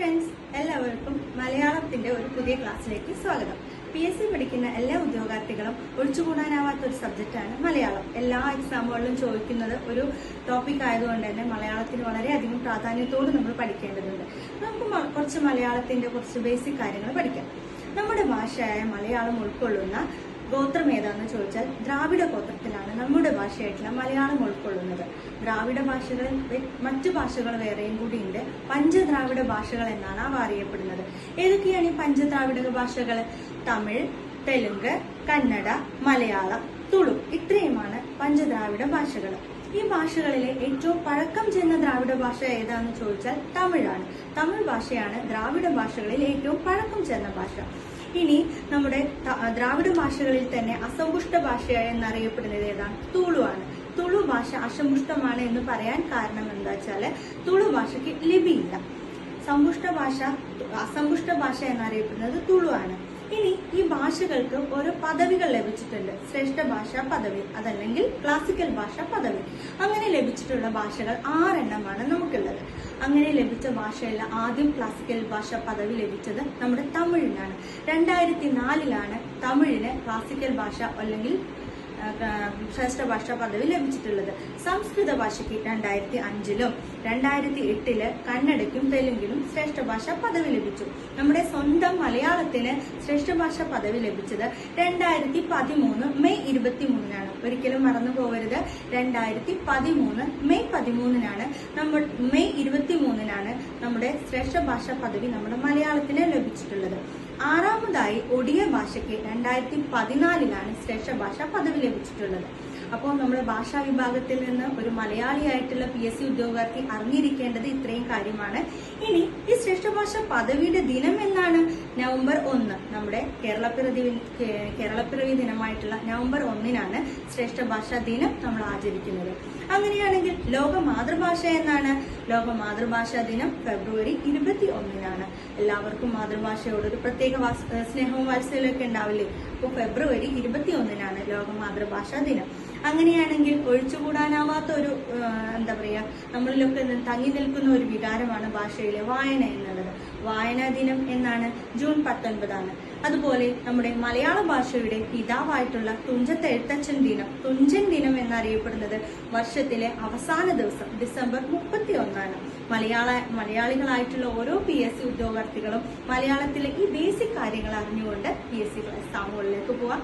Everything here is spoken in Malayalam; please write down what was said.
ഫ്രണ്ട്സ് എല്ലാവർക്കും മലയാളത്തിന്റെ ഒരു പുതിയ ക്ലാസ്സിലേക്ക് സ്വാഗതം. പി എസ് സി പഠിക്കുന്ന എല്ലാ ഉദ്യോഗാർത്ഥികളും ഒഴിച്ചുകൂടാനാവാത്ത ഒരു സബ്ജക്റ്റാണ് മലയാളം. എല്ലാ എക്സാമുകളിലും ചോദിക്കുന്നത് ഒരു ടോപ്പിക് ആയതുകൊണ്ട് തന്നെ മലയാളത്തിന് വളരെയധികം പ്രാധാന്യത്തോട് നമ്മൾ പഠിക്കേണ്ടതുണ്ട്. നമുക്ക് കുറച്ച് മലയാളത്തിന്റെ കുറച്ച് ബേസിക് കാര്യങ്ങൾ പഠിക്കാം. നമ്മുടെ ഭാഷയായ മലയാളം ഉൾക്കൊള്ളുന്ന ഗോത്രം ഏതാണെന്ന് ചോദിച്ചാൽ ദ്രാവിഡ ഗോത്രത്തിലാണ് നമ്മുടെ ഭാഷയായിട്ടുള്ള മലയാളം ഉൾക്കൊള്ളുന്നത്. ദ്രാവിഡ ഭാഷകൾ മറ്റു ഭാഷകൾ വേറെയും കൂടിയുണ്ട്. പഞ്ചദ്രാവിഡ ഭാഷകൾ എന്നാണ് അവ അറിയപ്പെടുന്നത്. ഏതൊക്കെയാണ് ഈ പഞ്ചദ്രാവിഡ ഭാഷകൾ? തമിഴ് തെലുങ്ക് കന്നഡ മലയാളം തുളു. ഇത്രയുമാണ് പഞ്ചദ്രാവിഡ ഭാഷകൾ. ഈ ഭാഷകളിലെ ഏറ്റവും പഴക്കം ചെന്ന ദ്രാവിഡ ഭാഷ ഏതാണെന്ന് ചോദിച്ചാൽ തമിഴാണ്. തമിഴ് ഭാഷയാണ് ദ്രാവിഡ ഭാഷകളിൽ ഏറ്റവും പഴക്കം ചെന്ന ഭാഷ. ഇനി നമ്മുടെ ദ്രാവിഡ ഭാഷകളിൽ തന്നെ അസമ്പുഷ്ട ഭാഷ എന്നറിയപ്പെടുന്നത് ഏതാണ്? തുളു ആണ്. തുളു ഭാഷ അസമ്പുഷ്ടമാണ് എന്ന് പറയാൻ കാരണം എന്താ വെച്ചാൽ തുളു ഭാഷയ്ക്ക് ലിപിയില്ല. സമ്പുഷ്ട ഭാഷ അസമ്പുഷ്ട ഭാഷ എന്നറിയപ്പെടുന്നത് തുളുവാണ് ഇനി ഈ ഭാഷകൾക്ക് ഓരോ പദവികൾ ലഭിച്ചിട്ടുണ്ട്. ശ്രേഷ്ഠ ഭാഷ പദവി അതല്ലെങ്കിൽ ക്ലാസിക്കൽ ഭാഷ പദവി. അങ്ങനെ ലഭിച്ചിട്ടുള്ള ഭാഷകൾ ആറെണ്ണമാണ് നമുക്കുള്ളത്. അങ്ങനെ ലഭിച്ച ഭാഷയല്ല ആദ്യം ക്ലാസിക്കൽ ഭാഷ പദവി ലഭിച്ചത് നമ്മുടെ തമിഴിനാണ്. രണ്ടായിരത്തി നാലിലാണ് തമിഴിന് ക്ലാസിക്കൽ ഭാഷ അല്ലെങ്കിൽ ശ്രേഷ്ഠ ഭാഷാ പദവി ലഭിച്ചിട്ടുള്ളത്. സംസ്കൃത ഭാഷയ്ക്ക് രണ്ടായിരത്തി അഞ്ചിലും രണ്ടായിരത്തി എട്ടിൽ കന്നഡയ്ക്കും തെലുങ്കിലും ശ്രേഷ്ഠ ഭാഷാ പദവി ലഭിച്ചു. നമ്മുടെ സ്വന്തം മലയാളത്തിന് ശ്രേഷ്ഠ ഭാഷാ പദവി ലഭിച്ചത് രണ്ടായിരത്തി പതിമൂന്ന് മെയ് ഇരുപത്തി മൂന്നിനാണ് ഒരിക്കലും മറന്നു പോകരുത്. രണ്ടായിരത്തി പതിമൂന്ന് മെയ് പതിമൂന്നിനാണ് നമ്മൾ മെയ് ഇരുപത്തി മൂന്നിനാണ് നമ്മുടെ ശ്രേഷ്ഠ ഭാഷാ പദവി നമ്മുടെ മലയാളത്തിന് ലഭിച്ചിട്ടുള്ളത്. ആറാമതായി ഒഡിയ ഭാഷയ്ക്ക് രണ്ടായിരത്തി പതിനാലിലാണ് ശ്രേഷ്ഠ ഭാഷ പദവി ലഭിച്ചിട്ടുള്ളത്. അപ്പോൾ നമ്മുടെ ഭാഷാ വിഭാഗത്തിൽ നിന്ന് ഒരു മലയാളിയായിട്ടുള്ള പി എസ് സി ഉദ്യോഗാർത്ഥി അറിഞ്ഞിരിക്കേണ്ടത് ഇത്രയും കാര്യമാണ്. ഇനി ഈ ശ്രേഷ്ഠ ഭാഷ പദവിയുടെ ദിനം എന്നാണ്? നവംബർ ഒന്ന് നമ്മുടെ കേരളപ്പിറവി കേരളപ്പിറവി ദിനമായിട്ടുള്ള നവംബർ ഒന്നിനാണ് ശ്രേഷ്ഠ ഭാഷാ ദിനം നമ്മൾ ആചരിക്കുന്നത്. അങ്ങനെയാണെങ്കിൽ ലോക മാതൃഭാഷ എന്നാണ്? ലോക മാതൃഭാഷാ ദിനം ഫെബ്രുവരി ഇരുപത്തി ഒന്നിനാണ്. എല്ലാവർക്കും മാതൃഭാഷയോട് ഒരു പ്രത്യേക ഏഹ് സ്നേഹവും വാത്സല്യമൊക്കെ ഉണ്ടാവില്ലേ? അപ്പോൾ ഫെബ്രുവരി ഇരുപത്തി ഒന്നിനാണ് ലോക മാതൃഭാഷാ ദിനം. അങ്ങനെയാണെങ്കിൽ ഒഴിച്ചുകൂടാനാവാത്ത ഒരു എന്താ പറയാ നമ്മളിലൊക്കെ തങ്ങി നിൽക്കുന്ന ഒരു വികാരമാണ് ഭാഷയിലെ വായന എന്നുള്ളത്. വായനാ ദിനം എന്നാണ് ജൂൺ പത്തൊൻപതാണ്. അതുപോലെ നമ്മുടെ മലയാള ഭാഷയുടെ പിതാവായിട്ടുള്ള തുഞ്ചത്ത് എഴുത്തച്ഛൻ ദിനം തുഞ്ചൻ ദിനം എന്നറിയപ്പെടുന്നത് വർഷത്തിലെ അവസാന ദിവസം ഡിസംബർ മുപ്പത്തി ഒന്നാണ് മലയാള മലയാളികളായിട്ടുള്ള ഓരോ പി എസ് സി ഉദ്യോഗാർത്ഥികളും മലയാളത്തിലെ ഈ ബേസിക് കാര്യങ്ങൾ അറിഞ്ഞുകൊണ്ട് പി എസ് സി എക്സാമുകളിലേക്ക് പോവാം